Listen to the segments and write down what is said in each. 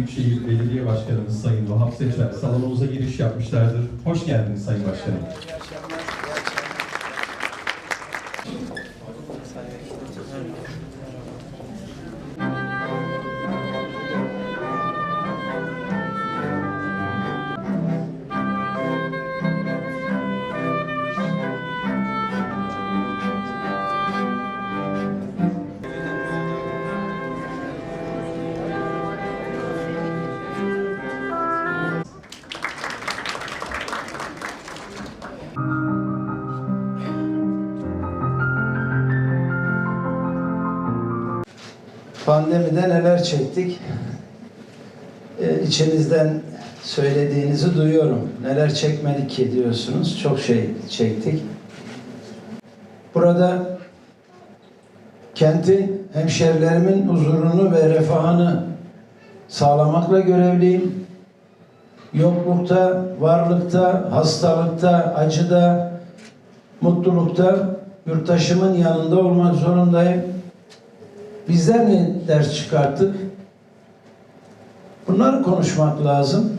Büyükşehir Belediye Başkanımız Sayın Vahap Seçer salonumuza giriş yapmışlardır. Hoş geldiniz Sayın Başkanım. Pandemide neler çektik? Ee, içinizden söylediğinizi duyuyorum. Neler çekmedik ki diyorsunuz. Çok şey çektik. Burada kentin hemşerilerimin huzurunu ve refahını sağlamakla görevliyim. Yoklukta, varlıkta, hastalıkta, acıda, mutlulukta yurttaşımın yanında olmak zorundayım. Bizler ne ders çıkarttık? Bunları konuşmak lazım.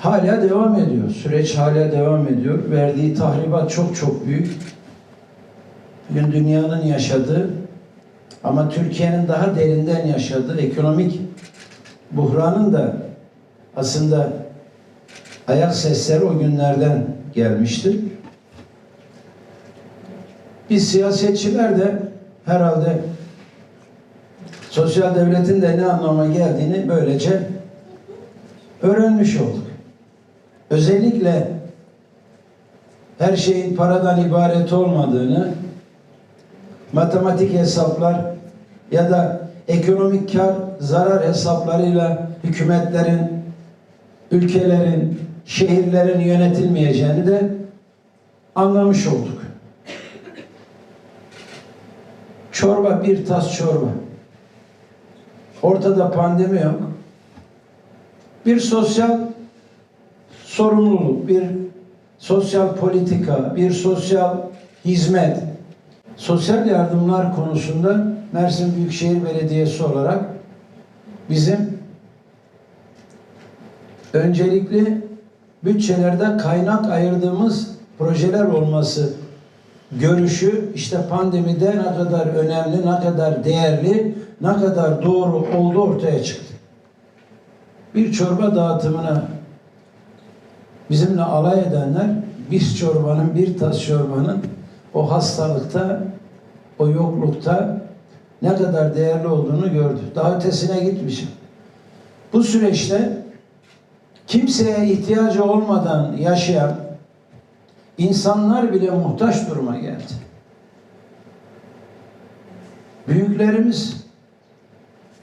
Hala devam ediyor. Süreç hala devam ediyor. Verdiği tahribat çok çok büyük. Bugün dünyanın yaşadığı ama Türkiye'nin daha derinden yaşadığı ekonomik buhranın da aslında ayak sesleri o günlerden gelmiştir. Biz siyasetçiler de herhalde sosyal devletin de ne anlama geldiğini böylece öğrenmiş olduk. Özellikle her şeyin paradan ibaret olmadığını, matematik hesaplar ya da ekonomik kar zarar hesaplarıyla hükümetlerin, ülkelerin, şehirlerin yönetilmeyeceğini de anlamış olduk. Çorba bir tas çorba. Ortada pandemi yok. Bir sosyal sorumluluk, bir sosyal politika, bir sosyal hizmet, sosyal yardımlar konusunda Mersin Büyükşehir Belediyesi olarak bizim öncelikli bütçelerde kaynak ayırdığımız projeler olması görüşü işte pandemide ne kadar önemli, ne kadar değerli, ne kadar doğru olduğu ortaya çıktı. Bir çorba dağıtımına bizimle alay edenler bir çorbanın, bir tas çorbanın o hastalıkta, o yoklukta ne kadar değerli olduğunu gördü. Daha ötesine gitmişim. Bu süreçte kimseye ihtiyacı olmadan yaşayan insanlar bile muhtaç duruma geldi. Büyüklerimiz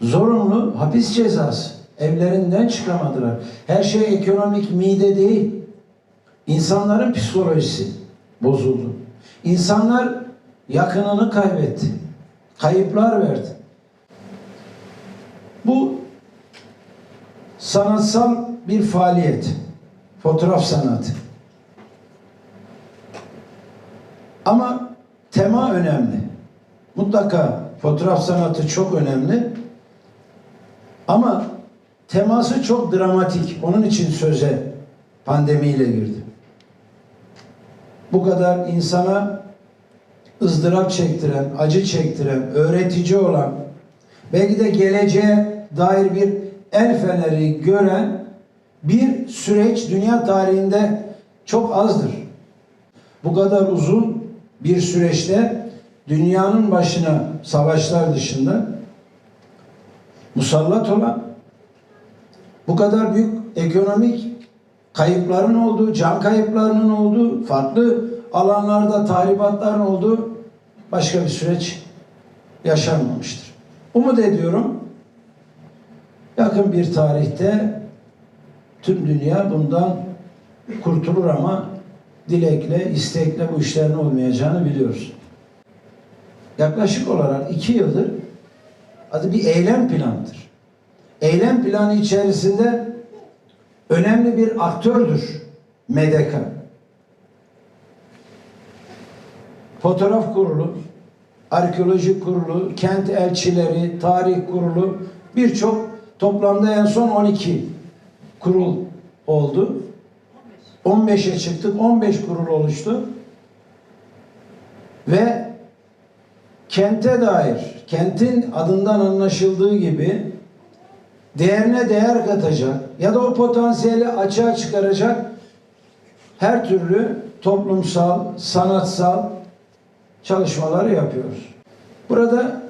zorunlu hapis cezası. Evlerinden çıkamadılar. Her şey ekonomik mide değil. İnsanların psikolojisi bozuldu. İnsanlar yakınını kaybetti. Kayıplar verdi. Bu sanatsal bir faaliyet. Fotoğraf sanatı. Ama tema önemli. Mutlaka fotoğraf sanatı çok önemli. Ama teması çok dramatik. Onun için söze pandemiyle girdim. Bu kadar insana ızdırap çektiren, acı çektiren, öğretici olan, belki de geleceğe dair bir el feneri gören bir süreç dünya tarihinde çok azdır. Bu kadar uzun bir süreçte dünyanın başına savaşlar dışında musallat olan bu kadar büyük ekonomik kayıpların olduğu, can kayıplarının olduğu, farklı alanlarda tahribatların olduğu başka bir süreç yaşanmamıştır. Umut ediyorum yakın bir tarihte tüm dünya bundan kurtulur ama dilekle, istekle bu işlerin olmayacağını biliyoruz. Yaklaşık olarak iki yıldır adı bir eylem planıdır. Eylem planı içerisinde önemli bir aktördür MEDEK. Fotoğraf kurulu, arkeoloji kurulu, kent elçileri, tarih kurulu birçok Toplamda en son 12 kurul oldu. 15'e çıktık. 15 kurul oluştu. Ve kente dair, kentin adından anlaşıldığı gibi değerine değer katacak ya da o potansiyeli açığa çıkaracak her türlü toplumsal, sanatsal çalışmaları yapıyoruz. Burada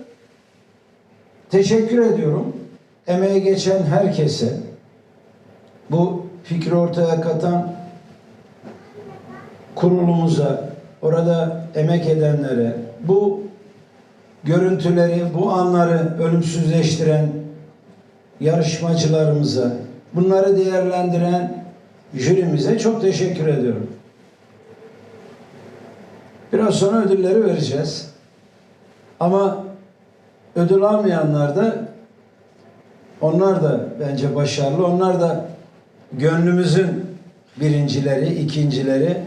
teşekkür ediyorum emeği geçen herkese, bu fikri ortaya katan kurulumuza, orada emek edenlere, bu görüntüleri, bu anları ölümsüzleştiren yarışmacılarımıza, bunları değerlendiren jürimize çok teşekkür ediyorum. Biraz sonra ödülleri vereceğiz. Ama ödül almayanlar da onlar da bence başarılı. Onlar da gönlümüzün birincileri, ikincileri.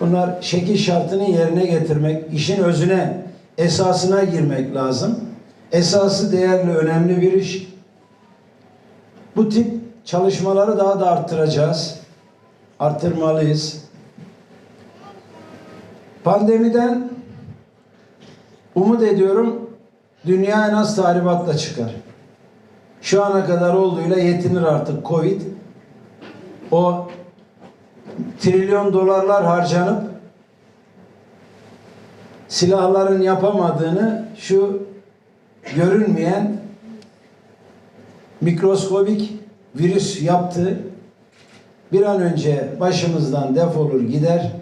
Bunlar şekil şartını yerine getirmek, işin özüne, esasına girmek lazım. Esası değerli, önemli bir iş. Bu tip çalışmaları daha da arttıracağız. Arttırmalıyız. Pandemiden umut ediyorum dünya en az tahribatla çıkar. Şu ana kadar olduğuyla yetinir artık Covid. O trilyon dolarlar harcanıp silahların yapamadığını şu görünmeyen mikroskobik virüs yaptı. Bir an önce başımızdan defolur gider.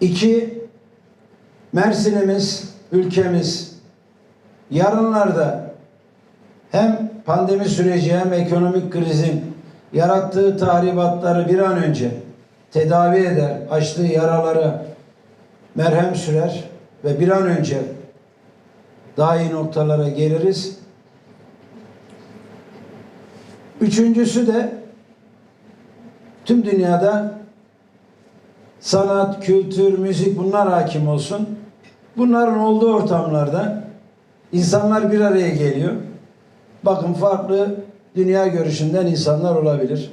İki, Mersin'imiz, ülkemiz yarınlarda hem pandemi süreci hem ekonomik krizin yarattığı tahribatları bir an önce tedavi eder, açtığı yaralara merhem sürer ve bir an önce daha iyi noktalara geliriz. Üçüncüsü de tüm dünyada sanat, kültür, müzik bunlar hakim olsun. Bunların olduğu ortamlarda insanlar bir araya geliyor. Bakın farklı dünya görüşünden insanlar olabilir.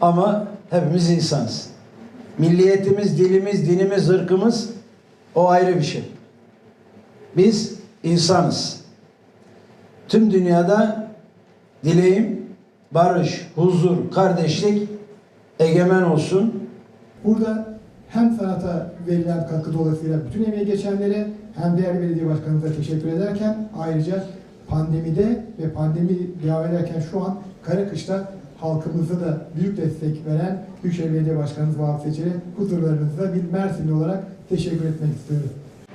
Ama hepimiz insanız. Milliyetimiz, dilimiz, dinimiz, ırkımız o ayrı bir şey. Biz insanız. Tüm dünyada dileğim barış, huzur, kardeşlik egemen olsun. Burada hem sanata verilen katkı dolayısıyla bütün emeği geçenlere hem değerli belediye başkanımıza teşekkür ederken ayrıca pandemide ve pandemi devam ederken şu an kara kışta halkımıza da büyük destek veren Büyükşehir Belediye Başkanımız Vahap Seçil'e huzurlarınızda bir Mersinli olarak teşekkür etmek istiyorum.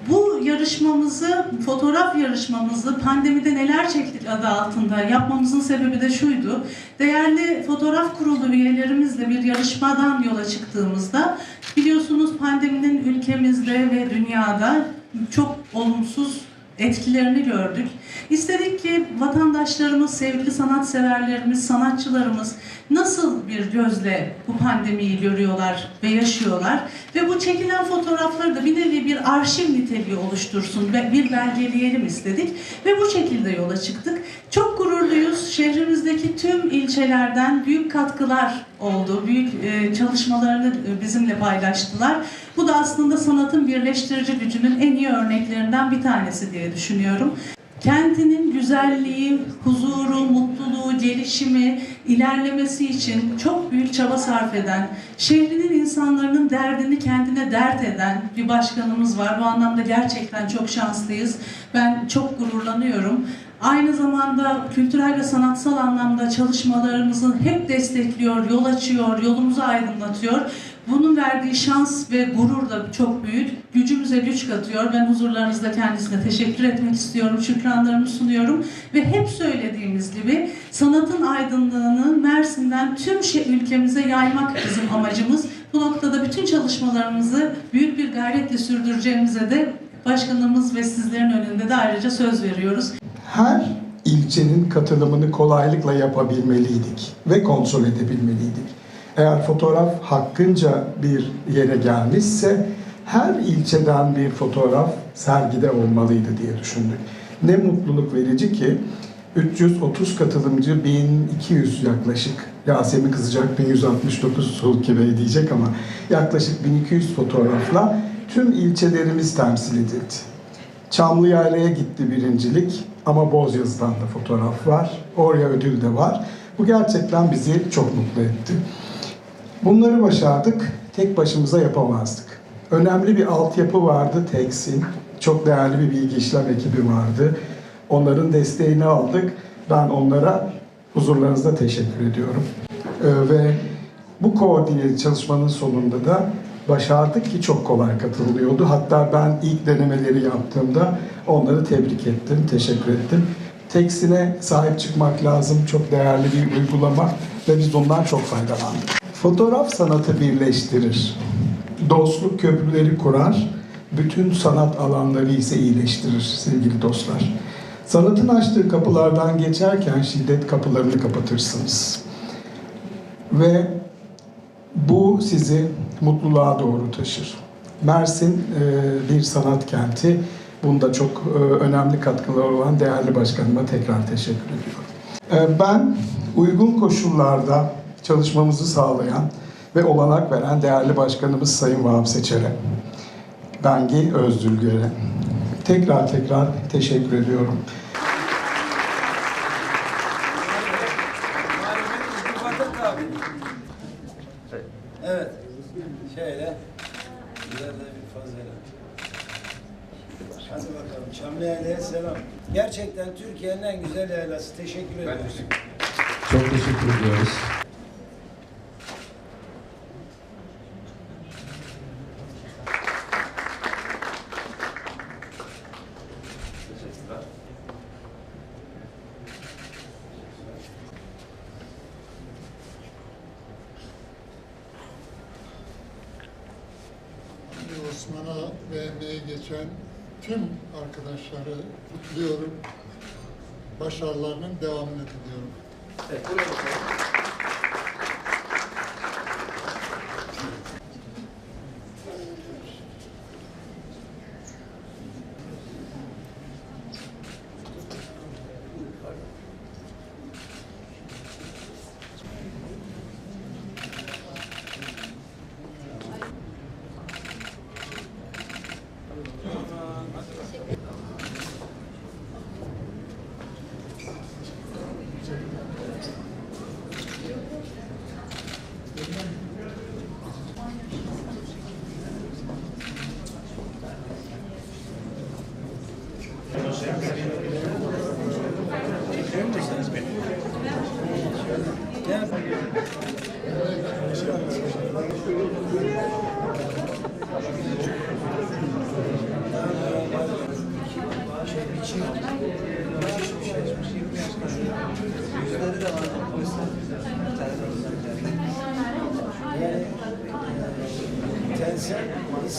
Bu yarışmamızı, fotoğraf yarışmamızı pandemide neler çektik adı altında yapmamızın sebebi de şuydu. Değerli fotoğraf kurulu üyelerimizle bir yarışmadan yola çıktığımızda biliyorsunuz pandeminin ülkemizde ve dünyada çok olumsuz etkilerini gördük. İstedik ki vatandaşlarımız, sevgili sanatseverlerimiz, sanatçılarımız nasıl bir gözle bu pandemiyi görüyorlar ve yaşıyorlar ve bu çekilen fotoğrafları da bir nevi bir arşiv niteliği oluştursun ve bir belgeleyelim istedik ve bu şekilde yola çıktık. Çok gururluyuz. Şehrimizdeki tüm ilçelerden büyük katkılar oldu. Büyük e, çalışmalarını e, bizimle paylaştılar. Bu da aslında sanatın birleştirici gücünün en iyi örneklerinden bir tanesi diye düşünüyorum. Kentinin güzelliği, huzuru, mutluluğu, gelişimi, ilerlemesi için çok büyük çaba sarf eden, şehrinin insanların derdini kendine dert eden bir başkanımız var. Bu anlamda gerçekten çok şanslıyız. Ben çok gururlanıyorum. Aynı zamanda kültürel ve sanatsal anlamda çalışmalarımızı hep destekliyor, yol açıyor, yolumuzu aydınlatıyor. Bunun verdiği şans ve gurur da çok büyük. Gücümüze güç katıyor. Ben huzurlarınızda kendisine teşekkür etmek istiyorum. Şükranlarımı sunuyorum. Ve hep söylediğimiz gibi sanatın aydınlığını Mersin'den tüm şey, ülkemize yaymak bizim amacımız. Bu noktada bütün çalışmalarımızı büyük bir gayretle sürdüreceğimize de başkanımız ve sizlerin önünde de ayrıca söz veriyoruz. Her ilçenin katılımını kolaylıkla yapabilmeliydik ve kontrol edebilmeliydik. Eğer fotoğraf hakkınca bir yere gelmişse her ilçeden bir fotoğraf sergide olmalıydı diye düşündük. Ne mutluluk verici ki 330 katılımcı 1200 yaklaşık. Yasemin kızacak 1169 Sulki Bey diyecek ama yaklaşık 1200 fotoğrafla tüm ilçelerimiz temsil edildi. Çamlıyayla'ya gitti birincilik ama Bozyazı'dan da fotoğraf var. Oraya ödül de var. Bu gerçekten bizi çok mutlu etti. Bunları başardık, tek başımıza yapamazdık. Önemli bir altyapı vardı, Teksin. Çok değerli bir bilgi işlem ekibi vardı. Onların desteğini aldık. Ben onlara huzurlarınızda teşekkür ediyorum. Ee, ve bu koordineli çalışmanın sonunda da başardık ki çok kolay katılıyordu. Hatta ben ilk denemeleri yaptığımda onları tebrik ettim, teşekkür ettim. Teksin'e sahip çıkmak lazım. Çok değerli bir uygulama ve biz ondan çok faydalandık. Fotoğraf sanatı birleştirir. Dostluk köprüleri kurar. Bütün sanat alanları ise iyileştirir sevgili dostlar. Sanatın açtığı kapılardan geçerken şiddet kapılarını kapatırsınız. Ve bu sizi mutluluğa doğru taşır. Mersin e, bir sanat kenti. Bunda çok e, önemli katkıları olan değerli başkanıma tekrar teşekkür ediyorum. E, Ben uygun koşullarda çalışmamızı sağlayan ve olanak veren değerli başkanımız Sayın Vahap Seçer'e, Bengi Özdülgör'e tekrar tekrar teşekkür ediyorum. Evet. Şöyle. Güzel de bir fazla. Hadi bakalım. Çamlıyayla'ya selam. Gerçekten Türkiye'nin en güzel yaylası. Teşekkür ediyoruz. Çok teşekkür ediyoruz. Osman'a ve geçen tüm arkadaşları kutluyorum. Başarılarının devamını diliyorum. Gel.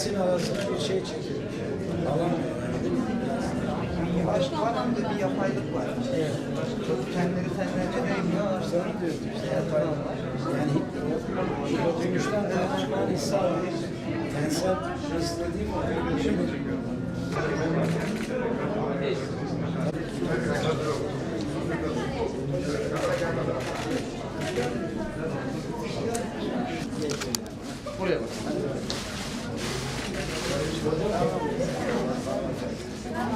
ikisinin arasında bir şey çekiyor. Alamıyor. Başka anlamda bir yapaylık var. Evet. Çok kendileri kendilerine değmiyorlar. Sana diyorum işte yapaylık var. Yani dönüşten kaynaklı hisse alıyor. Tensel istediğim o. Şimdi.